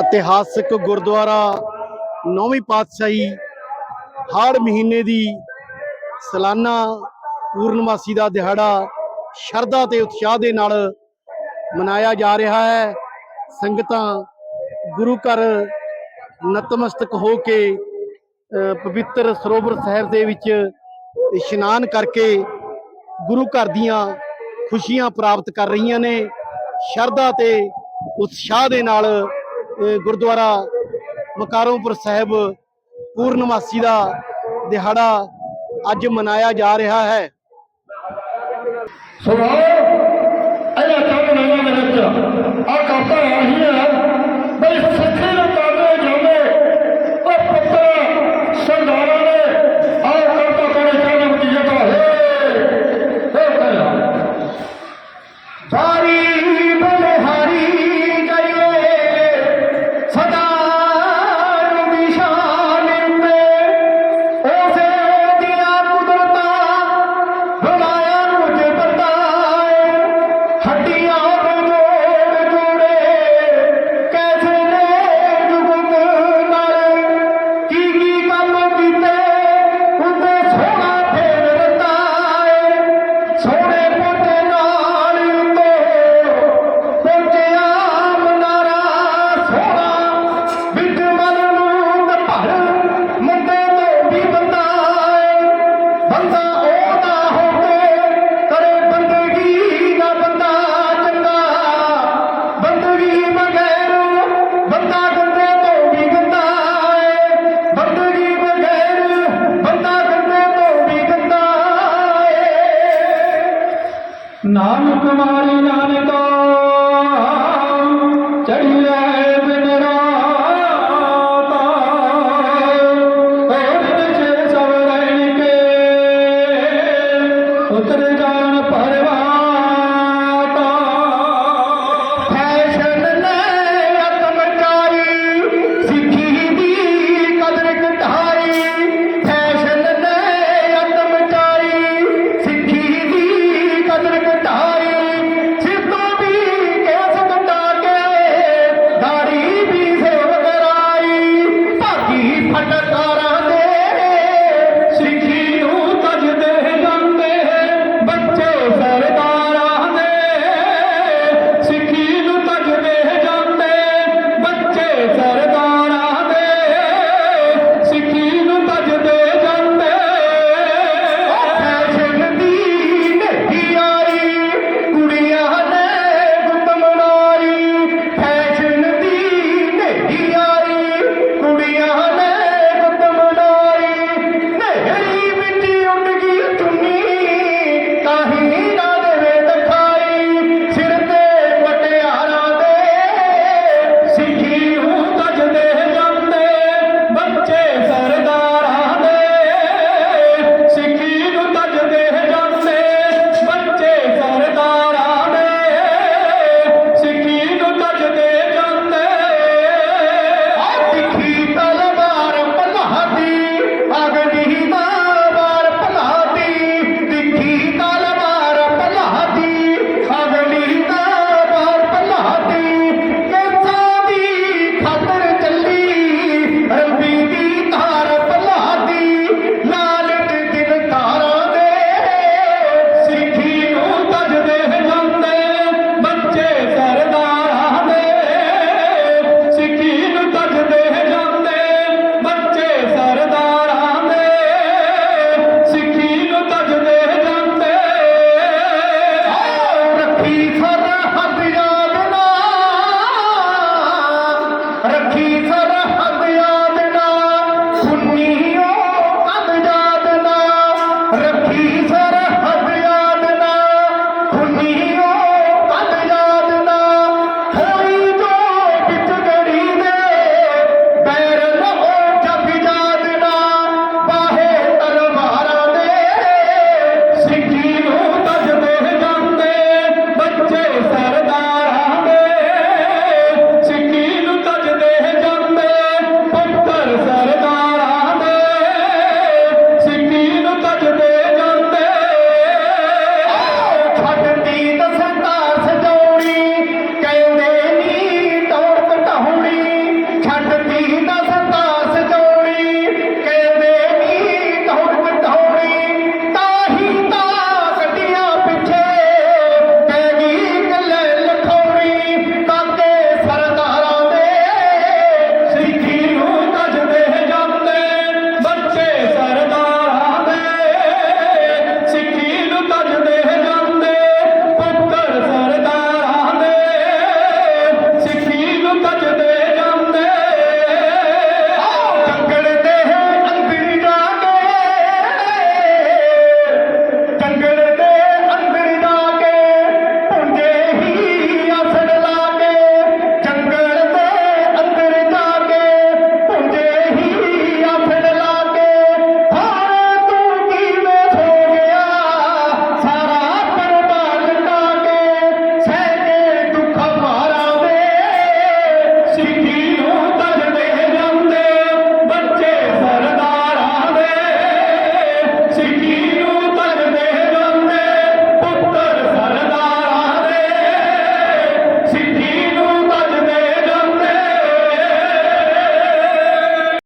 ਇਤਿਹਾਸਕ ਗੁਰਦੁਆਰਾ ਨੌਵੀਂ ਪਾਤਸ਼ਾਹੀ ਹਾੜ ਮਹੀਨੇ ਦੀ ਸਾਲਾਨਾ ਪੂਰਨਮਾਸੀ ਦਾ ਦਿਹਾੜਾ ਸ਼ਰਧਾ ਤੇ ਉਤਸ਼ਾਹ ਦੇ ਨਾਲ ਮਨਾਇਆ ਜਾ ਰਿਹਾ ਹੈ। ਸੰਗਤਾਂ ਗੁਰੂ ਘਰ ਨਤਮਸਤਕ ਹੋ ਕੇ ਪਵਿੱਤਰ ਸਰੋਵਰ ਸਾਹਿਬ ਦੇ ਵਿੱਚ ਇਸ਼ਨਾਨ ਕਰਕੇ ਗੁਰੂ ਘਰ ਦੀਆਂ ਖੁਸ਼ੀਆਂ ਪ੍ਰਾਪਤ ਕਰ ਰਹੀਆਂ ਨੇ। ਸ਼ਰਧਾ ਤੇ ਉਤਸ਼ਾਹ ਦੇ ਨਾਲ ਗੁਰਦੁਆਰਾ ਮਕਾਰੋਂਪੁਰ ਸਾਹਿਬ ਪੂਰਨਮਾਸੀ ਦਾ ਦਿਹਾੜਾ ਅੱਜ ਮਨਾਇਆ ਜਾ ਰਿਹਾ ਹੈ। ਸੁਣੋ ਇਹਨਾਂ ਚੰਦ ਮਹੀਨਿਆਂ ਦੇ ਵਿੱਚ। ਆ ਕਰਤਾ ਆਹੀ Maria. Yes, ¡Chiqui!